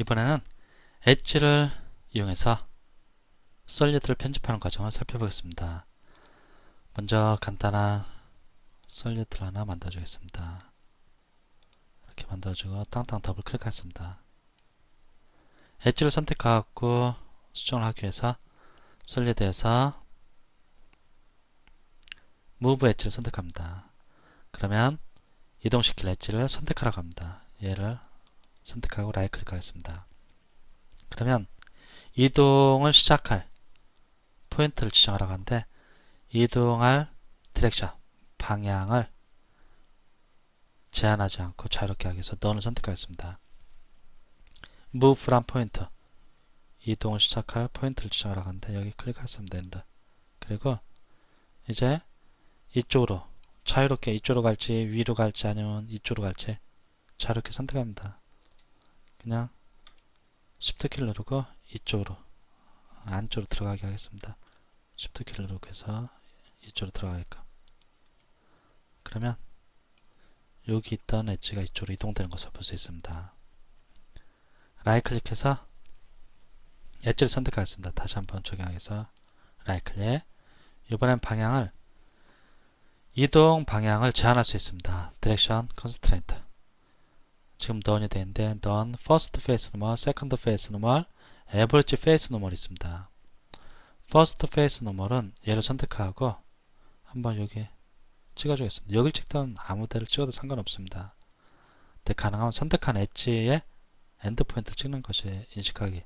이번에는 엣지를 이용해서 솔리드를 편집하는 과정을 살펴보겠습니다. 먼저 간단한 솔리드를 하나 만들어주겠습니다. 이렇게 만들어주고 땅땅 더블 클릭하겠습니다. 엣지를 선택하고 수정을 하기 위해서 솔리드에서 무브 엣지를 선택합니다. 그러면 이동시킬 엣지를 선택하라고 합니다. 얘를 선택하고 라이트 클릭하겠습니다. 그러면 이동을 시작할 포인트를 지정하라고 하는데 이동할 디렉션, 방향을 제한하지 않고 자유롭게 하기 위해서 넌을 선택하겠습니다. move from point 이동을 시작할 포인트를 지정하라고 하는데 여기 클릭하시면 된다. 그리고 이제 이쪽으로 자유롭게 이쪽으로 갈지 위로 갈지 아니면 이쪽으로 갈지 자유롭게 선택합니다. 그냥 Shift 키를 누르고 이쪽으로 안쪽으로 들어가게 하겠습니다. Shift 키를 누르고 해서 이쪽으로 들어가게끔 그러면 여기 있던 엣지가 이쪽으로 이동되는 것을 볼 수 있습니다. 라이트 클릭해서 엣지를 선택하겠습니다. 다시 한번 적용해서 라이트 클릭 이번엔 방향을 이동 방향을 제한할 수 있습니다. 디렉션 컨스트레인트 지금 던이 되는데 던 first face normal, second face normal, average face normal 있습니다. first face normal은 얘를 선택하고 한번 여기 찍어주겠습니다. 여길 찍든 아무 데를 찍어도 상관없습니다. 근데 가능하면 선택한 엣지에 엔드 포인트를 찍는 것이 인식하기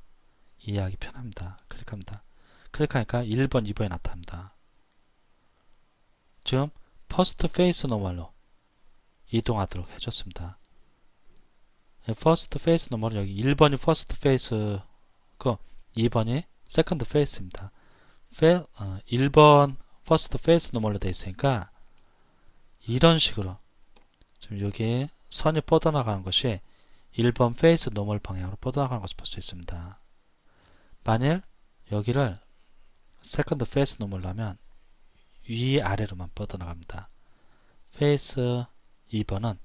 이해하기 편합니다. 클릭합니다. 클릭하니까 1번, 2번이 나타납니다. 지금 퍼스트 페이스 노멀로 이동하도록 해줬습니다. 퍼스트 페이스 노멀은 여기 1번이 퍼스트 페이스고 2번이 세컨드 페이스입니다. 페, 어, 1번 퍼스트 페이스 노멀로 되어 있으니까 이런 식으로 지금 여기 선이 뻗어나가는 것이 1번 페이스 노멀 방향으로 뻗어나가는 것을 볼 수 있습니다. 만일 여기를 세컨드 페이스 노멀로 하면 위아래로만 뻗어나갑니다. 페이스 2번은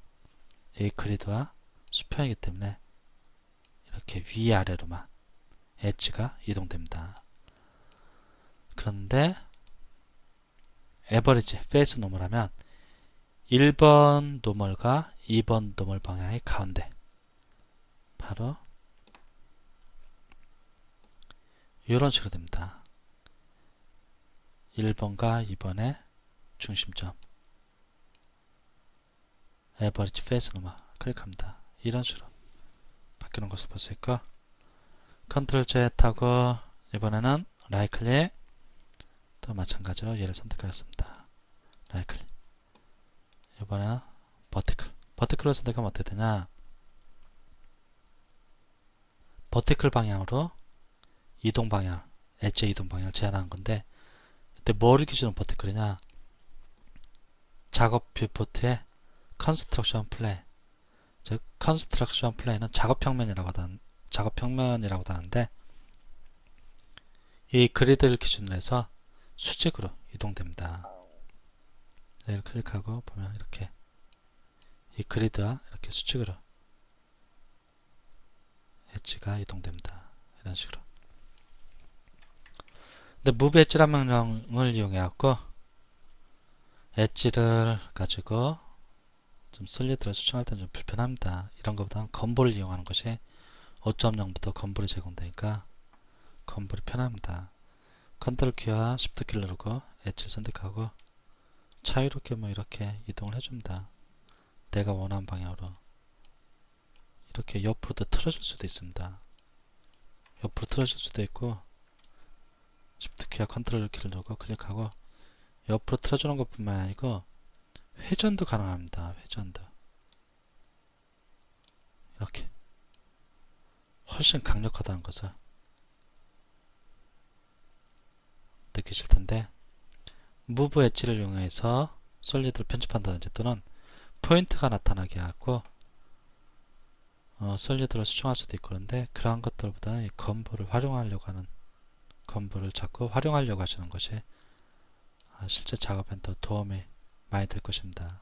이 그리드와 수평이기 때문에 이렇게 위아래로만 엣지가 이동됩니다. 그런데 에버리지 페이스 노멀 하면 1번 노멀과 2번 노멀 방향의 가운데 바로 이런 식으로 됩니다. 1번과 2번의 중심점 에버리지 페이스 노멀 클릭합니다. 이런 식으로 바뀌는 것을 볼 수 있고 컨트롤 Z 하고 이번에는 라이트 클릭 또 마찬가지로 얘를 선택하겠습니다. 라이트 클릭 이번에는 버티클 버티클을 선택하면 어떻게 되냐? 버티클 방향으로 이동 방향 엣지 이동 방향을 제한하는 건데 그때 뭐를 기준으로 버티클이냐? 작업 뷰포트에 컨스트럭션 즉 컨스트럭션 플레이는 작업 평면이라고 하는 작업 평면이라고 하는데 이 그리드를 기준으로 해서 수직으로 이동됩니다. 얘를 클릭하고 보면 이렇게 이 그리드와 이렇게 수직으로 엣지가 이동됩니다. 이런 식으로. 근데 move 엣지라는 명령을 이용해 갖고 엣지를 가지고 좀 솔리드를 수정할 때는 좀 불편합니다. 이런 것보다는 건볼을 이용하는 것이 5.0부터 건볼이 제공되니까 건볼이 편합니다. 컨트롤 키와 쉬프트 키를 누르고 엣지를 선택하고 자유롭게 뭐 이렇게 이동을 해줍니다. 내가 원하는 방향으로 이렇게 옆으로도 틀어줄 수도 있습니다. 옆으로 틀어줄 수도 있고 쉬프트 키와 컨트롤 키를 누르고 클릭하고 옆으로 틀어주는 것뿐만 아니고 회전도 가능합니다. 회전도. 이렇게. 훨씬 강력하다는 것을 느끼실 텐데. 무브 엣지를 이용해서 솔리드를 편집한다든지 또는 포인트가 나타나게 하고 어, 솔리드로 수정할 수도 있고 그런데 그러한 것들보다는 이 건보를 활용하려고 하는 건보를 자꾸 활용하려고 하시는 것이 아, 실제 작업엔 더 도움이 많이 될 것입니다.